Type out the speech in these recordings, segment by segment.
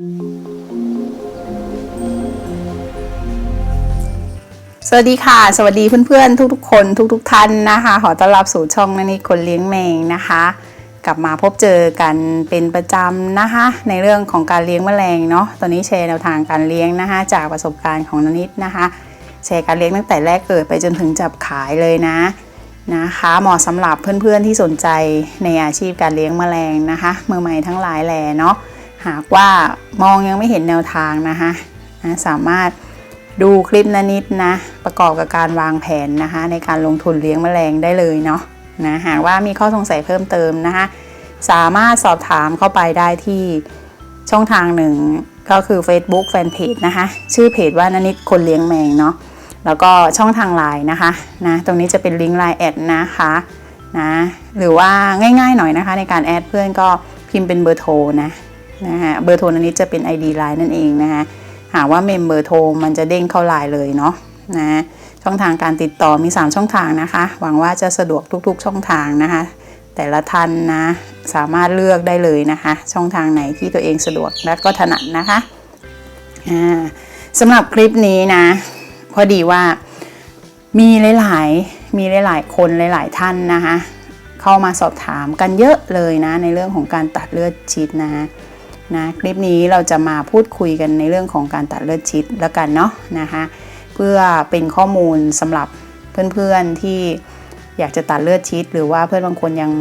สวัสดีค่ะ สวัสดีเพื่อนๆ ทุกๆ คนทุกๆ ท่านนะคะ ขอต้อนรับสู่ช่องนันนี่คนเลี้ยงแมงนะคะ กลับมาพบเจอกันเป็นประจำนะคะ ในเรื่องของการเลี้ยงแมลงเนาะตอนนี้แชร์แนวทางการเลี้ยงนะคะ จากประสบการณ์ของนันนิดนะคะ แชร์การเลี้ยงตั้งแต่แรกเกิดไปจนถึงจับขายเลยนะนะคะเหมาะสำหรับเพื่อนๆที่สนใจในอาชีพการเลี้ยงแมลงนะคะมือใหม่ทั้งหลายแหล่เนาะ หากว่ามองยังไม่เห็นแนวทางนะคะนะสามารถดูคลิปนันนิดนะ ประกอบกับการวางแผนนะคะ ในการลงทุนเลี้ยงแมลงได้เลยเนาะนะหากว่ามีข้อสงสัยเพิ่มเติมนะคะ สามารถสอบถามเข้าไปได้ที่ช่องทางหนึ่งก็คือ Facebook Fanpage นะคะ ชื่อเพจว่านันนิดคนเลี้ยงแมงเนาะแล้วก็ช่องทางไลน์นะคะนะตรงนี้จะเป็นลิงก์ไลน์แอดนะคะนะหรือว่าง่ายๆหน่อยนะคะ ในการแอดเพื่อนก็พิมพ์เป็นเบอร์โทรนะ นะฮะเบอร์โทรนันนิดจะเป็น ID ไลน์นั่นเองนะคะหาว่าเมมเบอร์โทรมันจะเด้งเข้าไลน์เลยเนาะนะช่องทางการติดต่อมี 3 ช่องทางนะคะ หวังว่าจะสะดวกทุกๆช่องทางนะคะ แต่ละท่านนะสามารถเลือกได้เลยนะคะ ช่องทางไหนที่ตัวเองสะดวกและก็ถนัดนะคะสำหรับคลิปนี้นะ พอดีว่ามีหลายๆมีหลายๆคนหลาย ๆ ท่านนะคะ เข้ามาสอบถามกันเยอะเลยนะในเรื่องของการตัดเลือดชีดนะ นะคลิปนี้เราจะมาพูดคุยกันในเรื่องของการตัดเลือดชีดแล้วกันเนาะนะคะเพื่อเป็นข้อมูลสำหรับเพื่อนๆที่อยากจะตัดเลือดชีดหรือว่าเพื่อนบางคนยัง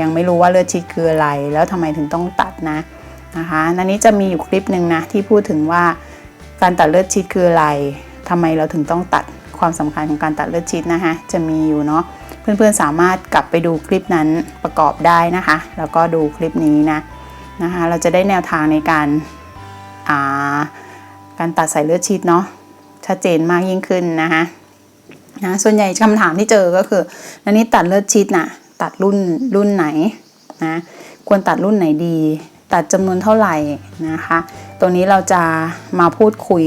ยังไม่รู้ว่าเลือดชีดคืออะไร แล้วทำไมถึงต้องตัดนะนะคะนันนี้จะมีอยู่คลิปหนึ่งนะที่พูดถึงว่าการตัดเลือดชีดคืออะไรทำไมเราถึงต้องตัดความสำคัญของการตัดเลือดชีดนะคะจะมีอยู่เนาะเพื่อนๆสามารถกลับไปดูคลิปนั้นประกอบได้นะคะ แล้วก็ดูคลิปนี้นะ นะคะเราจะได้แนวทางในการาการตัดสายเลือดชีดเนาะชัดเจนมากยิ่งขึ้นนะคะนะส่วนใหญ่คำถามที่เจอก็คือนันนี้ตัดเลือดชิดน่ะตัดรุ่นรุ่นไหนนะควรตัดรุ่นไหนดี ตัดจำนวนเท่าไหร่นะคะตรงนี้เราจะมาพูดคุย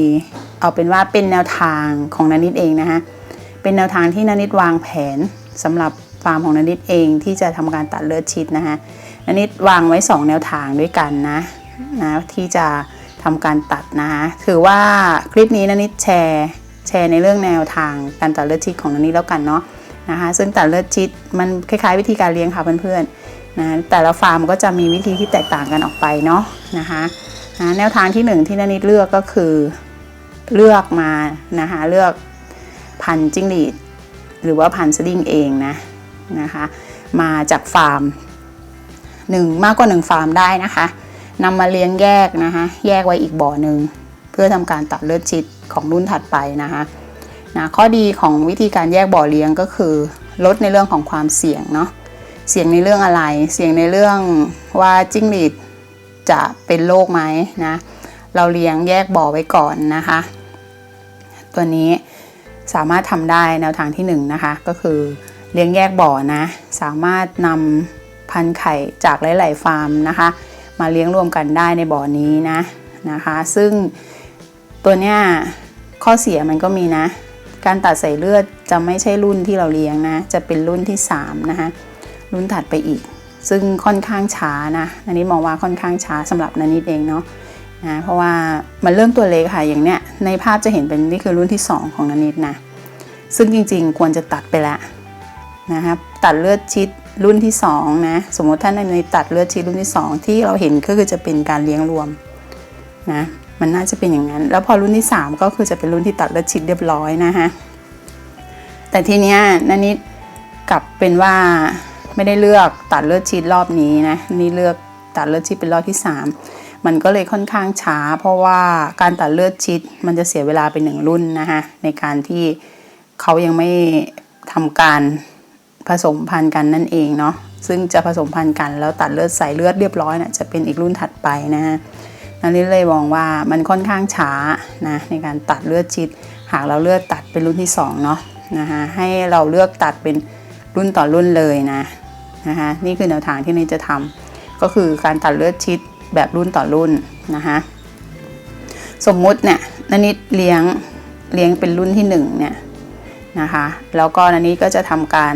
เอาเป็นว่าเป็นแนวทางของนันนิดเองนะคะเป็นแนวทางที่นันนิดวางแผนสำหรับฟาร์มของนันนิดเองที่จะทำการตัดเลือดชิดนะคะ นันนิดวางไว้ 2 แนวทางด้วยกันนะนะที่จะทำการตัดนะคะถือว่าคลิปนี้นันนิดแชร์แชร์ในเรื่องแนวทางการตัดเลือดชีดของนันนี้แล้วกันเนาะนะคะซึ่งตัดเลือดชีดมันคล้ายๆ วิธีการเลี้ยงค่ะเพื่อนๆนะแต่ละฟาร์มก็จะมีวิธีที่แตกต่างกันออกไปเนาะนะคะนะแนวทางที่หนึ่งที่นันนิดเลือกก็คือเลือกมานะคะเลือกพันจิ้งหรีดหรือว่าพันสดิ้งเองนะนะคะมาจากฟาร์ม หนึ่งมากกว่าหนึ่งฟาร์มได้นะคะนำมาเลี้ยงแยกนะคะ แยกไว้อีกบ่อหนึ่งเพื่อทำการตัดเลือดชิดของรุ่นถัดไปนะคะนะข้อดีของวิธีการแยกบ่อเลี้ยงก็คือ ลดในเรื่องของความเสี่ยงเนาะเสี่ยงในเรื่องอะไร เสี่ยงในเรื่องว่าจิ้งหรีดจะเป็นโรคไหมนะ เราเลี้ยงแยกบ่อไว้ก่อนนะคะ ตัวนี้สามารถทำได้แนวทางที่1นนะคะก็คือเลี้ยงแยกบ่อนะ สามารถนำ พันธุ์ไข่จากหลาย ๆ ฟาร์มนะคะ มาเลี้ยงรวมกันได้ในบ่อนี้นะนะคะ ซึ่งตัวเนี้ยข้อเสียมันก็มีนะ การตัดใส่เลือดจะไม่ใช่รุ่นที่เราเลี้ยงนะ จะเป็นรุ่นที่3นะคะรุ่นถัดไปอีก ซึ่งค่อนข้างช้านะนันนี้มองว่าค่อนข้างช้าสำหรับนันนิดเองเนาะนะเพราะว่ามันเริ่มตัวเล็กค่ะอย่างเนี้ยในภาพจะเห็นเป็นนี่คือรุ่นที่ 2 ของนันนิดนะซึ่งจริงๆ ควรจะตัดไปแล้วนะครับตัดเลือดชิด รุ่นที่2นะสมมติท่านในตัดเลือดชีดรุ่นที่ 2 ที่เราเห็นก็คือจะเป็นการเลี้ยงรวมนะมันน่าจะเป็นอย่างนั้น แล้วพอรุ่นที่ 3 ก็คือจะเป็นรุ่นที่ตัดเลือดชีดเรียบร้อยนะฮะแต่ทีเนี้ยนันนิดกลับเป็นว่าไม่ได้เลือกตัดเลือดชีดรอบนี้นะนี่เลือกตัดเลือดชีดเป็นรอบที่ 3 มันก็เลยค่อนข้างช้า เพราะว่าการตัดเลือดชีดมันจะเสียเวลาไปหนึ่งรุ่นนะคะในการที่เขายังไม่ทำการ ผสมพันธุ์กันนั่นเองเนาะซึ่งจะผสมพันธุ์กันแล้วตัดเลือดใส่เลือดเรียบร้อยนะ่ะจะเป็นอีกรุ่นถัดไปนะฮะนันนี้เลยมองว่ามันค่อนข้างช้านะในการตัดเลือดชิด หากเราเลือกตัดเป็นรุ่นที่2เนาะนะคะให้เราเลือกตัดเป็นรุ่นต่อรุ่นเลยนะนะคะนี่คือแนวทางที่นี่จะทำก็คือการตัดเลือดชิดแบบรุ่นต่อรุ่นนะคะสมมุติเนี่ยนันนิดเลี้ยงเลี้ยงเป็นรุ่นที่1เนี่ยนะคะแล้วก็นันนี้ก็จะทำการ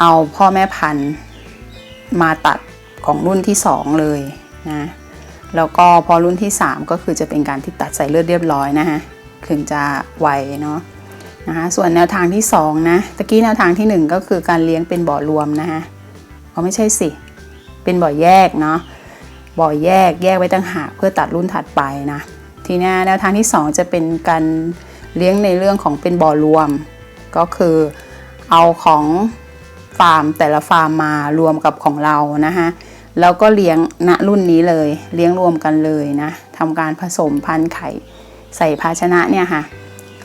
เอาพ่อแม่พันธุ์มาตัดของรุ่นที่ 2 เลยนะแล้วก็พอรุ่นที่ 3 ก็คือจะเป็นการที่ตัดใส่เลือดเรียบร้อยนะฮะถึงจะไวเนาะนะคะส่วนแนวทางที่2นะตะกี้แนวทางทีหนึ่1 ก็คือการเลี้ยงเป็นบ่อรวมนะฮะเอาไม่ใช่สิ เป็นบ่อแยกเนาะบ่อแยกแยกไว้ต่างหากเพื่อตัดรุ่นถัดไปนะทีนี้แนวทางที่ 2 จะเป็นการเลี้ยงในเรื่องของเป็นบ่อรวม ก็คือเอาของ ฟาร์มแต่ละฟาร์มมารวมกับของเรานะคะแล้วก็เลี้ยงณรุ่นนี้เลย เลี้ยงรวมกันเลยนะทำการผสมพันธุ์ไข่ใส่ภาชนะเนี่ยค่ะ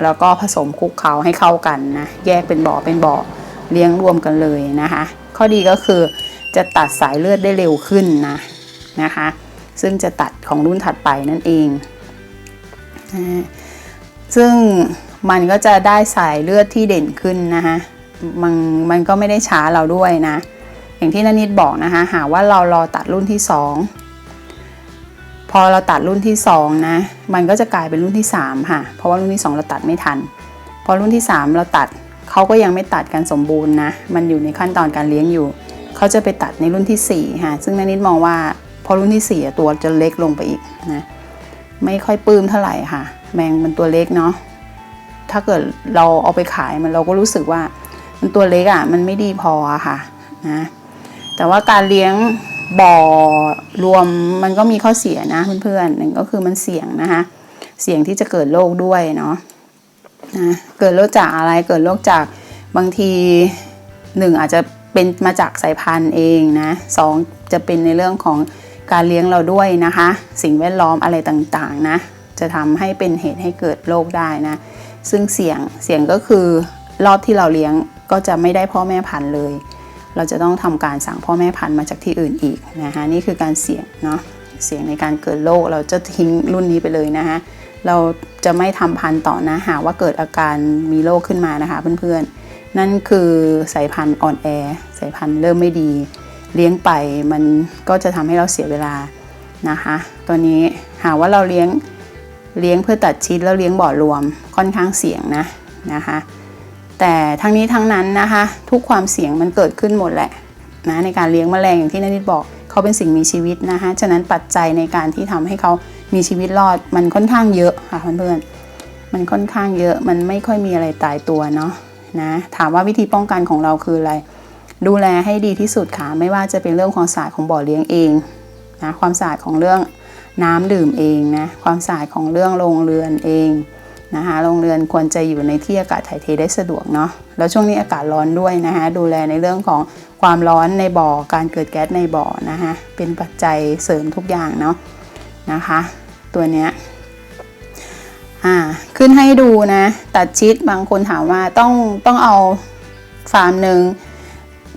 แล้วก็ผสมคลุกเคล้าให้เข้ากันนะแยกเป็นบ่อเป็นบ่อเลี้ยงรวมกันเลยนะคะ ข้อดีก็คือจะตัดสายเลือดได้เร็วขึ้นนะนะคะ ซึ่งจะตัดของรุ่นถัดไปนั่นเอง ซึ่งมันก็จะได้สายเลือดที่เด่นขึ้นนะคะ มันมันก็ไม่ได้ช้าเราด้วยนะ อย่างที่นานิดบอกนะคะ หาว่าเรารอตัดรุ่นที่ 2 พอเราตัดรุ่นที่2นะมันก็จะกลายเป็นรุ่นที่3ค่ะเพราะว่ารุ่นที่ 2 เราตัดไม่ทัน พอรุ่นที่ 3 เราตัดเขาก็ยังไม่ตัดกันสมบูรณ์นะมันอยู่ในขั้นตอนการเลี้ยงอยู่เขาจะไปตัดในรุ่นที่4ค่ะซึ่งนานิดมองว่าพอรุ่นที่4ตัวจะเล็กลงไปอีกนะไม่ค่อยปลื้มเท่าไหร่ค่ะ แมงมันตัวเล็กเนาะถ้าเกิดเราเอาไปขายมันเราก็รู้สึกว่า มันตัวเล็กอะ่ะ มันไม่ดีพอค่ะนะแต่ว่าการเลี้ยงบ่อรวมมันก็มีข้อเสียนะเพื่อนๆหนึ่งก็คือมันเสี่ยงนะคะ เสี่ยงที่จะเกิดโรคด้วยเนาะนะเกิดโรคจากอะไรเกิดโรคจากบางทีหนึ่งอาจจะเป็นมาจากสายพันธุ์เองนะสองจะเป็นในเรื่องของการเลี้ยงเราด้วยนะคะ สิ่งแวดล้อมอะไรต่างๆนะจะทำให้เป็นเหตุให้เกิดโรคได้นะ ซึ่งเสี่ยงเสี่ยงก็คือรอบที่เราเลี้ยงก็จะไม่ได้พ่อแม่พันธุ์เลย เราจะต้องทำการสั่งพ่อแม่พันธุ์มาจากที่อื่นอีกนะคะนี่คือการเสี่ยงเนาะเสี่ยงในการเกิดโรคเราจะทิ้งรุ่นนี้ไปเลยนะคะเราจะไม่ทำพันธุ์ต่อนะหากว่าเกิดอาการมีโรคขึ้นมานะคะเพื่อนๆ นั่นคือสายพันธุ์อ่อนแอสายพันธุ์เริ่มไม่ดี เลี้ยงไปมันก็จะทำให้เราเสียเวลานะคะตัวนี้หากว่าเราเลี้ยงเลี้ยงเพื่อตัดชีสแล้วเลี้ยงบ่อรวมค่อนข้างเสี่ยงนะนะคะ แต่ทั้งนี้ทั้งนั้นนะคะ ทุกความเสี่ยงมันเกิดขึ้นหมดแหละนะในการเลี้ยงแมลงอย่างที่นานิดบอกเขาเป็นสิ่งมีชีวิตนะคะฉะนั้นปัจจัยในการที่ทำให้เขามีชีวิตรอดมันค่อนข้างเยอะค่ะเพื่อนๆมันค่อนข้างเยอะมันไม่ค่อยมีอะไรตายตัวเนาะนะถามว่าวิธีป้องกันของเราคืออะไร ดูแลให้ดีที่สุดค่ะไม่ว่าจะเป็นเรื่องความสะอาดของบ่อเลี้ยงเองนะความสะอาดของเรื่องน้ำดื่มเองนะความสะอาดของเรื่องโรงเรือนเอง นะคะโรงเรือนควรจะอยู่ในที่อากาศถ่ายเทได้สะดวกเนาะแล้วช่วงนี้อากาศร้อนด้วยนะคะดูแลในเรื่องของความร้อนในบ่อการเกิดแก๊สในบ่อนะคะเป็นปัจจัยเสริมทุกอย่างเนาะนะคะ ตัวเนี้ยอ่าขึ้นให้ดูนะตัดชิดบางคนถามว่าต้องต้องเอาฟาร์มหนึ่ง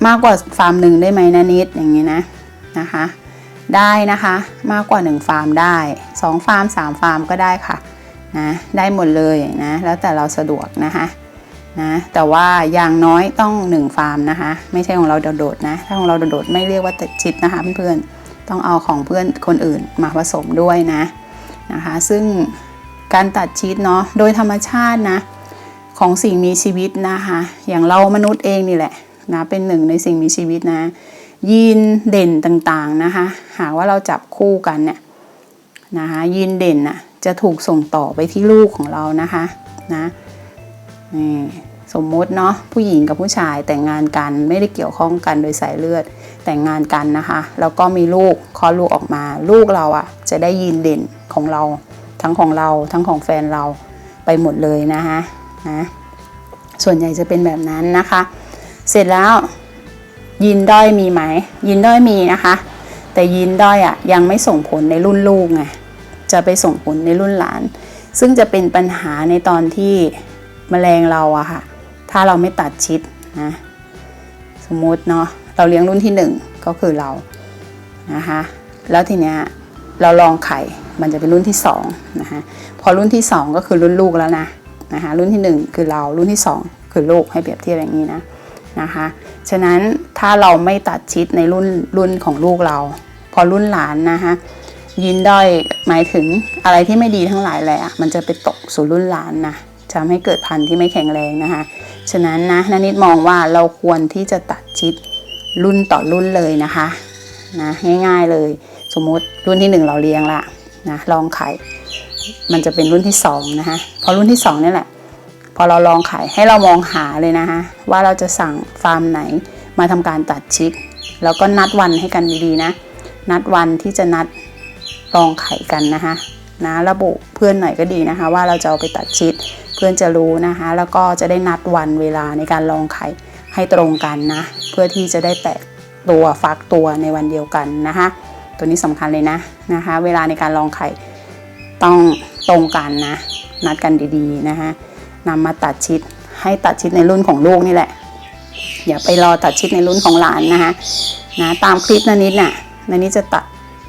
มากกว่าฟาร์มหนึ่งได้ไหมนะนิดอย่างนี้นะนะคะได้นะคะมากกว่า 1 ฟาร์มได้ 2 ฟาร์ม 3 ฟาร์มก็ได้ค่ะ นะได้หมดเลยนะแล้วแต่เราสะดวกนะคะนะแต่ว่าอย่างน้อยต้อง 1 ฟาร์มนะคะ ไม่ใช่ของเราโดดๆนะถ้าของเราโดดๆไม่เรียกว่าตัดชิดนะคะเพื่อนๆต้องเอาของเพื่อนคนอื่นมาผสมด้วยนะนะคะ ซึ่งการตัดชีสเนาะโดยธรรมชาตินะของสิ่งมีชีวิตนะคะ อย่างเรามนุษย์เองนี่แหละนะเป็นหนึ่งในสิ่งมีชีวิตนะ ยีนเด่นต่างๆนะคะ หากว่าเราจับคู่กันเนี่ยนะคะยีนเด่นน่ะ จะถูกส่งต่อไปที่ลูกของเรานะคะนะนี่สมมติเนาะผู้หญิงกับผู้ชายแต่งงานกันไม่ได้เกี่ยวข้องกันโดยสายเลือดแต่งงานกันนะคะแล้วก็มีลูกคลอดลูกออกมา ลูกเราอะ่ะจะได้ยีนเด่นของเราทั้งของเราทั้งของแฟนเราไปหมดเลยนะคะนะส่วนใหญ่จะเป็นแบบนั้นนะคะ เสร็จแล้วยีนด้อยมีไหมยีนด้อยมีนะคะ แต่ยีนด้อยอะ่ะยังไม่ส่งผลในรุ่นลูกไง จะไปส่งผลในรุ่นหลาน ซึ่งจะเป็นปัญหาในตอนที่มแมลงเราอะค่ะ ถ้าเราไม่ตัดชิดนะสมมติเนาะเราเลี้ยงรุ่นที่ 1 ก็คือเรานะคะแล้วทีเนี้ยเราลองไข่มันจะเป็นรุ่นที่2นะคะพอรุ่นที่ 2 ก็คือรุ่นลูกแล้วนะนะคะรุ่นที่ 1 คือเรารุ่นที่ 2 คือลูกให้เปรียบเทียบอย่างนี้นะนะคะฉะนั้นถ้าเราไม่ตัดชิดในรุ่นรุ่นของลูกเรา พอรุ่นหลานนะคะ ยินด้อยหมายถึงอะไรที่ไม่ดีทั้งหลายแหละมันจะไปตกสู่รุ่นหลานนะจะทำให้เกิดพันธุ์ที่ไม่แข็งแรงนะคะ ฉะนั้นนะนานิดมองว่าเราควรที่จะตัดชิดรุ่นต่อรุ่นเลยนะคะนะง่ายๆเลย สมมุติรุ่นที่หนึ่งเราเลี้ยงละนะลองไข่มันจะเป็นรุ่นที่สองนะคะพอรุ่นที่สองนี่แหละ พอเราลองไข่ให้เรามองหาเลยนะคะว่าเราจะสั่งฟาร์มไหนมาทำการตัดชิปแล้วก็นัดวันให้กันดีๆนะ นัดวันที่จะนัด ลองไขกันนะคะนะระบุเพื่อนหน่อยก็ดีนะคะ ว่าเราจะเอาไปตัดชิดเพื่อนจะรู้นะคะ แล้วก็จะได้นัดวันเวลาในการลองไข่ให้ตรงกันนะ เพื่อที่จะได้แตกตัวฟักตัวในวันเดียวกันนะคะ ตัวนี้สำคัญเลยนะนะคะ เวลาในการลองไข่ต้องตรงกันนะ นัดกันดีๆนะคะนำมาตัดชิดให้ตัดชิดในรุ่นของลูกนี่แหละ อย่าไปรอตัดชิดในรุ่นของหลานนะคะนะตามคลิปนานิดน่ะนานิดจะตัด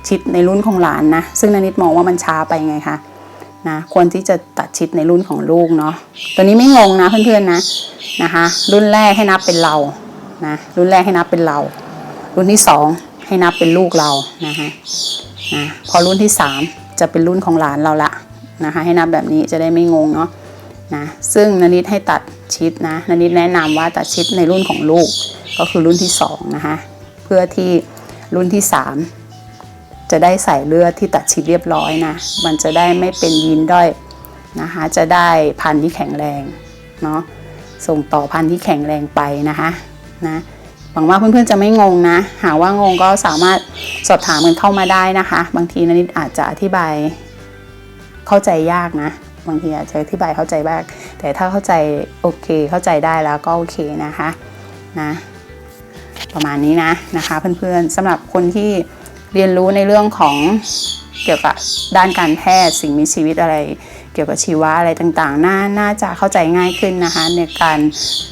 ชิดในรุ่นของหลานนะ ซึ่งนานิดมองว่ามันช้าไปไงคะนะควรที่จะตัดชิดในรุ่นของลูกเนาะตัวนี้ไม่งงนะเพื่อนๆนะนะคะ รุ่นแรกให้นับเป็นเรานะรุ่นแรกให้นับเป็นเรา รุ่นที่สองให้นับเป็นลูกเรานะคะนะพอรุ่นที่สามจะเป็นรุ่นของหลานเราละนะคะให้นับแบบนี้จะได้ไม่งงเนาะนะซึ่งนานิดให้ตัดชิดนะนานิดแนะนำว่าตัดชิดในรุ่นของลูกก็คือรุ่นที่2นะคะเพื่อที่รุ่นที่3 จะได้ใส่เลือดที่ตัดชิดเรียบร้อยนะ มันจะได้ไม่เป็นยีนด้อยนะคะ จะได้พันธุ์ที่แข็งแรงเนาะ ส่งต่อพันธุ์ที่แข็งแรงไปนะคะนะหวังว่าเพื่อนๆจะไม่งงนะ หากว่างงก็สามารถสอบถามกันเข้ามาได้นะคะ บางทีนานิดอาจจะอธิบายเข้าใจยากนะ บางทีอาจจะอธิบายเข้าใจบ้าง แต่ถ้าเข้าใจโอเคเข้าใจได้แล้วก็โอเคนะคะนะ ประมาณนี้นะนะคะ เพื่อนๆสำหรับคนที่ เรียนรู้ในเรื่องของเกี่ยวกับด้านการแพทย์สิ่งมีชีวิตอะไร เกี่ยวกับชีวะอะไรต่างๆน่าน่าจะเข้าใจง่ายขึ้นนะคะ ในการ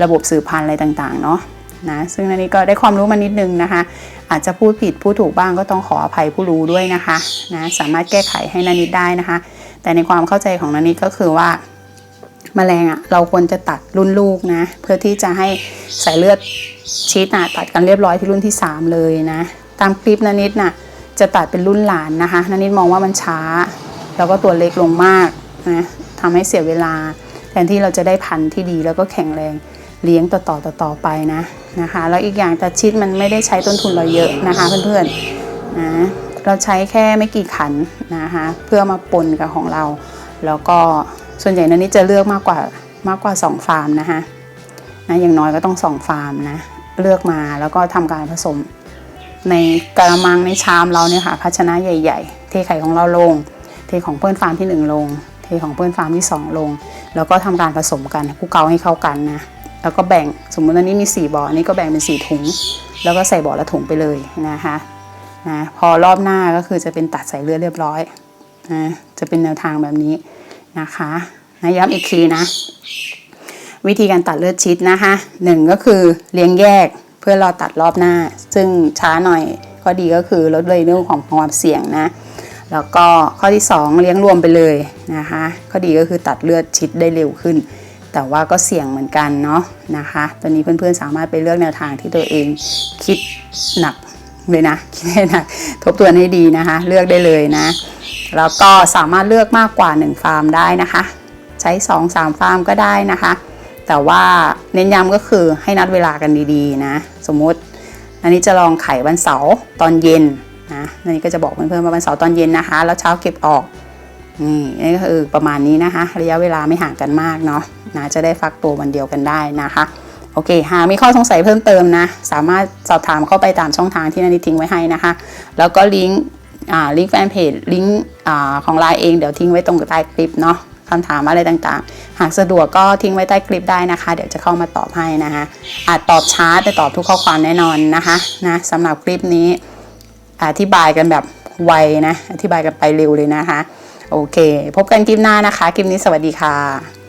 ระบบสืบพันธุ์อะไรต่างๆเนาะนะซึ่งอันนี้ก็ได้ความรู้มานิดนึงนะคะ อาจจะพูดผิดพูดถูกบ้างก็ต้องขออภัยผู้รู้ด้วยนะคะนะสามารถแก้ไขให้นานิดได้นะคะ แต่ในความเข้าใจของนันนี้ก็คือว่าแมลงอะ่ะเราควรจะตัดรุ่นลูกนะ เพื่อที่จะให้สายเลือดชีตนะตัดกันเรียบร้อยที่รุ่นที่ 3 เลยนะ ตามคลิปนันนิดน่ะ จะตัดเป็นรุ่นหลานนะคะนันนิดมองว่ามันช้า แล้วก็ตัวเล็กลงมากนะทำให้เสียเวลา แทนที่เราจะได้พันธุ์ที่ดีแล้วก็แข็งแรงเลี้ยงต่อต่อต่อตอไปนะนะคะแล้วอีกอย่างตัดชิดมันไม่ได้ใช้ต้นทุนเราเยอะนะคะเพื่อนๆนะเราใช้แค่ไม่กี่ขันนะคะเพื่อมาปนกับของเรา แล้วก็ส่วนใหญ่นันนี้จะเลือกมากกว่ามากกว่า 2 ฟาร์มนะคะนะอย่างน้อยก็ต้อง 2 ฟาร์มนะเลือกมาแล้วก็ทำการผสม ในกระมังในชามเราเนี่ยค่ะภาชนะใหญ่ ๆ เทไข่ของเราลง เทของเพื่อนฟาร์มที่ 1 ลง เทของเพื่อนฟาร์มที่ 2 ลง แล้วก็ทำการผสมกันคลุกเคล้าให้เข้ากันนะแล้วก็แบ่งสมมุติอันนี้มี4บ่ออันนี้ก็แบ่งเป็น 4 ถุง แล้วก็ใส่บ่อละถุงไปเลยนะคะนะพอรอบหน้าก็คือจะเป็นตัดสายเลือดเรียบร้อยนะจะเป็นแนวทางแบบนี้นะคะนะย้ำอีกทีนะ วิธีการตัดเลือดชิดนะคะหนึ่งก็คือเลี้ยงแยก พื่อรอตัดรอบหน้า ซึ่งช้าหน่อยข้อดีก็คือลดเลยเรื่องของความเสี่ยงนะ แล้วก็ข้อที่ 2 เลี้ยงรวมไปเลยนะคะข้อดีก็คือตัดเลือดชิดได้เร็วขึ้น แต่ว่าก็เสี่ยงเหมือนกันเนาะนะคะตอนนี้เพื่อนๆสามารถไปเลือกแนวทางที่ตัวเองคิดหนักเลยนะคิดให้หนักทบทวนให้ดีนะคะ เลือกได้เลยนะ แล้วก็สามารถเลือกมากกว่า 1 ฟาร์มได้นะคะ ใช้ 2-3 ฟาร์มก็ได้นะคะ แต่ว่าเน้นย้ำก็คือให้นัดเวลากันดีๆนะ สมมติอันนี้จะลองไขวันเสาร์ตอนเย็นนะอันนี้ก็จะบอกเพื่อนๆว่าวันเสาร์ตอนเย็นนะคะ แล้วเช้าเก็บออกนี่นี่ก็คือประมาณนี้นะคะ ระยะเวลาไม่ห่างกันมากเนาะนะจะได้ฟักตัววันเดียวกันได้นะคะโอเคหากมีข้อสงสัยเพิ่มเติมนะ สามารถสอบถามเข้าไปตามช่องทางที่นันนิทิ้งไว้ให้นะคะ แล้วก็ลิงก์ลิงก์แฟนเพจลิงก์ของไลน์เองเดี๋ยวทิ้งไว้ตรงใต้คลิปเนาะ คำถามอะไรต่างๆ หากสะดวกก็ทิ้งไว้ใต้คลิปได้นะคะ เดี๋ยวจะเข้ามาตอบให้นะคะ อาจตอบช้าแต่ตอบทุกข้อความแน่นอนนะคะนะสำหรับคลิปนี้อธิบายกันแบบไวนะ อธิบายกันไปเร็วเลยนะคะ โอเค พบกันคลิปหน้านะคะ คลิปนี้สวัสดีค่ะ